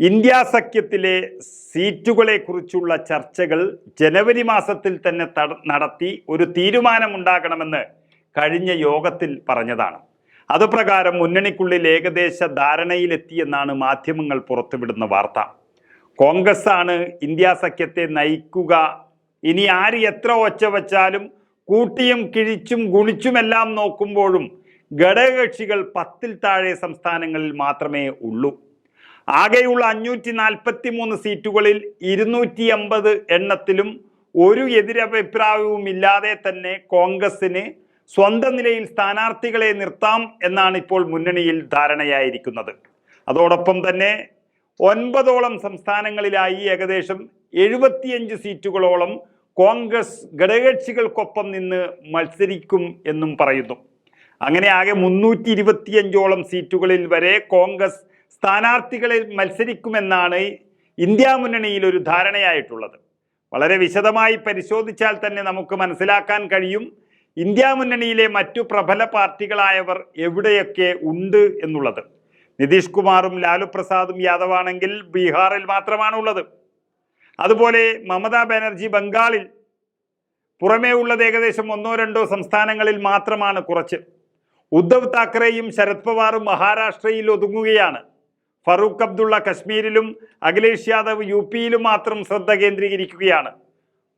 India സഖ്യത്തിലെ സീറ്റുകളെ കുറിച്ചുള്ള ചർച്ചകൾ ജനുവരി മാസത്തിൽ തന്നെ നടത്തി ഒരു തീരുമാനമുണ്ടാകണമെന്ന് കഴിഞ്ഞ യോഗത്തിൽ പറഞ്ഞതാണ്. അതുപ്രകാരം മുന്നണിക്കുള്ളിൽ ഏകദേശ ധാരണയിലെത്തിയെന്നാണ് മാധ്യമങ്ങൾ പുറത്തുവിടുന്ന വാർത്ത. കോൺഗ്രസ് ആണ് ഇന്ത്യ സഖ്യത്തെ നയിക്കുക. ഇനി ആര് എത്ര ഒച്ച വച്ചാലും കൂട്ടിയും കിഴിച്ചും ഗുണിച്ചുമെല്ലാം നോക്കുമ്പോഴും ഘടകകക്ഷികൾ പത്തിൽ താഴെ സംസ്ഥാനങ്ങളിൽ മാത്രമേ ഉള്ളൂ. ആകെയുള്ള അഞ്ഞൂറ്റി നാൽപ്പത്തി മൂന്ന് സീറ്റുകളിൽ ഇരുന്നൂറ്റി എൺപത് എണ്ണത്തിലും ഒരു എതിരഭിപ്രായവും ഇല്ലാതെ തന്നെ കോൺഗ്രസിന് സ്വന്തം നിലയിൽ സ്ഥാനാർത്ഥികളെ നിർത്താം എന്നാണ് ഇപ്പോൾ മുന്നണിയിൽ ധാരണയായിരിക്കുന്നത്. അതോടൊപ്പം തന്നെ ഒൻപതോളം സംസ്ഥാനങ്ങളിലായി ഏകദേശം എഴുപത്തിയഞ്ച് സീറ്റുകളോളം കോൺഗ്രസ് ഘടകകക്ഷികൾക്കൊപ്പം നിന്ന് മത്സരിക്കും എന്നും പറയുന്നു. അങ്ങനെ ആകെ മുന്നൂറ്റി ഇരുപത്തിയഞ്ചോളം സീറ്റുകളിൽ വരെ കോൺഗ്രസ് സ്ഥാനാർത്ഥികളെ മത്സരിക്കുമെന്നാണ് ഇന്ത്യ മുന്നണിയിൽ ഒരു ധാരണയായിട്ടുള്ളത്. വളരെ വിശദമായി പരിശോധിച്ചാൽ തന്നെ നമുക്ക് മനസ്സിലാക്കാൻ കഴിയും ഇന്ത്യ മുന്നണിയിലെ മറ്റു പ്രബല പാർട്ടികളായവർ എവിടെയൊക്കെ ഉണ്ട് എന്നുള്ളത്. നിതീഷ് കുമാറും ലാലു പ്രസാദും യാദവാണെങ്കിൽ ബീഹാറിൽ മാത്രമാണ് ഉള്ളത് അതുപോലെ മമതാ ബാനർജി ബംഗാളിൽ പുറമേ ഉള്ളത് ഏകദേശം ഒന്നോ രണ്ടോ സംസ്ഥാനങ്ങളിൽ മാത്രമാണ് കുറച്ച്. ഉദ്ധവ് താക്കറെയും ശരത് പവാറും മഹാരാഷ്ട്രയിൽ ഒതുങ്ങുകയാണ്. ഫറൂഖ് അബ്ദുള്ള കശ്മീരിലും അഖിലേഷ് യാദവ് യു പിയിലും മാത്രം ശ്രദ്ധ കേന്ദ്രീകരിക്കുകയാണ്.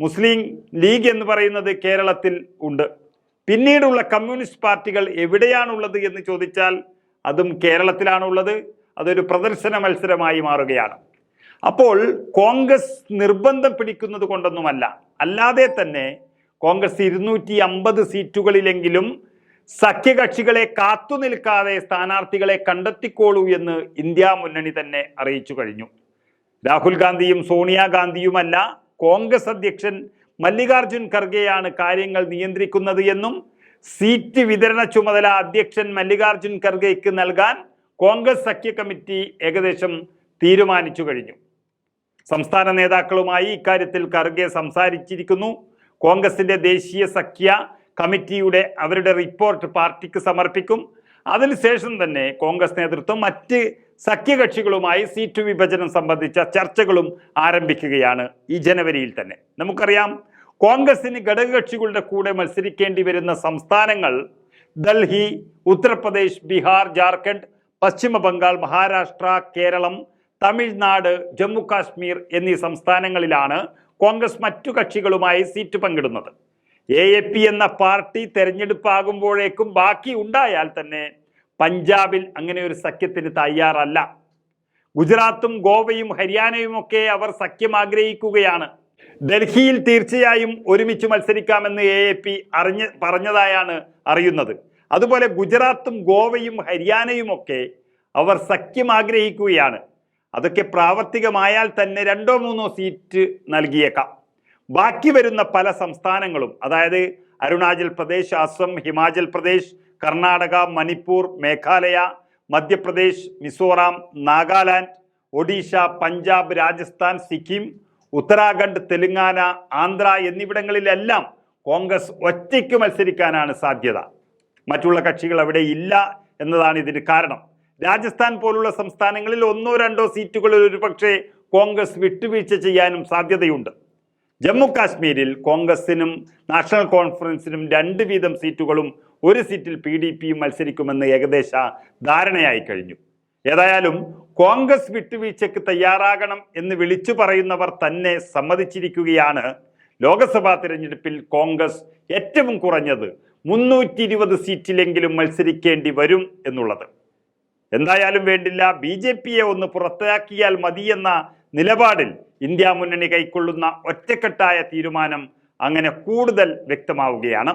മുസ്ലിം ലീഗ് എന്ന് പറയുന്നത് കേരളത്തിൽ ഉണ്ട്. പിന്നീടുള്ള കമ്മ്യൂണിസ്റ്റ് പാർട്ടികൾ എവിടെയാണുള്ളത് എന്ന് ചോദിച്ചാൽ അതും കേരളത്തിലാണുള്ളത്. അതൊരു പ്രദർശന മത്സരമായി മാറുകയാണ്. അപ്പോൾ കോൺഗ്രസ് നിർബന്ധം പിടിക്കുന്നത് കൊണ്ടൊന്നുമല്ല. അല്ലാതെ തന്നെ കോൺഗ്രസ് ഇരുന്നൂറ്റി അമ്പത് സീറ്റുകളിലെങ്കിലും സഖ്യകക്ഷികളെ കാത്തു നിൽക്കാതെ സ്ഥാനാർത്ഥികളെ കണ്ടെത്തിക്കോളൂ എന്ന് ഇന്ത്യ മുന്നണി തന്നെ അറിയിച്ചു കഴിഞ്ഞു. രാഹുൽ ഗാന്ധിയും സോണിയാഗാന്ധിയുമല്ല കോൺഗ്രസ് അധ്യക്ഷൻ മല്ലികാർജുൻ ഖർഗെയാണ് കാര്യങ്ങൾ നിയന്ത്രിക്കുന്നത് എന്നും സീറ്റ് വിതരണ ചുമതല അധ്യക്ഷൻ മല്ലികാർജുൻ ഖർഗെക്ക് നൽകാൻ കോൺഗ്രസ് സഖ്യ കമ്മിറ്റി ഏകദേശം തീരുമാനിച്ചു കഴിഞ്ഞു. സംസ്ഥാന നേതാക്കളുമായി ഇക്കാര്യത്തിൽ ഖർഗെ സംസാരിച്ചിരിക്കുന്നു. കോൺഗ്രസിന്റെ ദേശീയ സഖ്യ കമ്മിറ്റിയുടെ അവരുടെ റിപ്പോർട്ട് പാർട്ടിക്ക് സമർപ്പിക്കും. അതിനുശേഷം തന്നെ കോൺഗ്രസ് നേതൃത്വം മറ്റ് സഖ്യകക്ഷികളുമായി സീറ്റ് വിഭജനം സംബന്ധിച്ച ചർച്ചകളും ആരംഭിക്കുകയാണ് ഈ ജനുവരിയിൽ തന്നെ. നമുക്കറിയാം കോൺഗ്രസിന് ഘടകകക്ഷികളുടെ കൂടെ മത്സരിക്കേണ്ടി വരുന്ന സംസ്ഥാനങ്ങൾ ഡൽഹി ഉത്തർപ്രദേശ് ബീഹാർ ജാർഖണ്ഡ് പശ്ചിമ ബംഗാൾ മഹാരാഷ്ട്ര കേരളം തമിഴ്നാട് ജമ്മു കാശ്മീർ എന്നീ സംസ്ഥാനങ്ങളിലാണ് കോൺഗ്രസ് മറ്റു കക്ഷികളുമായി സീറ്റ് പങ്കിടുന്നത്. എ എ പി എന്ന പാർട്ടി തെരഞ്ഞെടുപ്പാകുമ്പോഴേക്കും ബാക്കി ഉണ്ടായാൽ തന്നെ പഞ്ചാബിൽ അങ്ങനെ ഒരു സഖ്യത്തിന് തയ്യാറല്ല. ഗുജറാത്തും ഗോവയും ഹരിയാനയും ഒക്കെ അവർ സഖ്യം ആഗ്രഹിക്കുകയാണ്. ഡൽഹിയിൽ തീർച്ചയായും ഒരുമിച്ച് മത്സരിക്കാമെന്ന് എ എ പി അറിഞ്ഞ് പറഞ്ഞതായാണ് അറിയുന്നത്. അതുപോലെ ഗുജറാത്തും ഗോവയും ഹരിയാനയും ഒക്കെ അവർ സഖ്യം ആഗ്രഹിക്കുകയാണ്. അതൊക്കെ പ്രാവർത്തികമായാൽ തന്നെ രണ്ടോ മൂന്നോ സീറ്റ് നൽകിയേക്കാം. ബാക്കി വരുന്ന പല സംസ്ഥാനങ്ങളും അതായത് അരുണാചൽ പ്രദേശ് അസം ഹിമാചൽ പ്രദേശ് കർണാടക മണിപ്പൂർ മേഘാലയ മധ്യപ്രദേശ് മിസോറാം നാഗാലാൻഡ് ഒഡീഷ പഞ്ചാബ് രാജസ്ഥാൻ സിക്കിം ഉത്തരാഖണ്ഡ് തെലുങ്കാന ആന്ധ്ര എന്നിവിടങ്ങളിലെല്ലാം കോൺഗ്രസ് ഒറ്റയ്ക്ക് മത്സരിക്കാനാണ് സാധ്യത. മറ്റുള്ള കക്ഷികൾ അവിടെ ഇല്ല എന്നതാണ് ഇതിന് കാരണം. രാജസ്ഥാൻ പോലുള്ള സംസ്ഥാനങ്ങളിൽ ഒന്നോ രണ്ടോ സീറ്റുകളിൽ ഒരുപക്ഷെ കോൺഗ്രസ് വിട്ടുവീഴ്ച ചെയ്യാനും സാധ്യതയുണ്ട്. ജമ്മു കാശ്മീരിൽ കോൺഗ്രസിനും നാഷണൽ കോൺഫറൻസിനും രണ്ട് വീതം സീറ്റുകളും ഒരു സീറ്റിൽ പി ഡി പിയും മത്സരിക്കുമെന്ന് ഏകദേശ ധാരണയായി കഴിഞ്ഞു. ഏതായാലും കോൺഗ്രസ് വിട്ടുവീഴ്ചയ്ക്ക് തയ്യാറാകണം എന്ന് വിളിച്ചു പറയുന്നവർ തന്നെ സമ്മതിച്ചിരിക്കുകയാണ്. ലോക്സഭാ തിരഞ്ഞെടുപ്പിൽ കോൺഗ്രസ് ഏറ്റവും കുറഞ്ഞത് മുന്നൂറ്റി ഇരുപത് സീറ്റിലെങ്കിലും മത്സരിക്കേണ്ടി വരും എന്നുള്ളത്. എന്തായാലും വേണ്ടില്ല ബി ജെ പിയെ ഒന്ന് പുറത്താക്കിയാൽ മതിയെന്ന നിലപാടിൽ ഇന്ത്യ മുന്നണി കൈക്കൊള്ളുന്ന ഒറ്റക്കെട്ടായ തീരുമാനം അങ്ങനെ കൂടുതൽ വ്യക്തമാവുകയാണ്.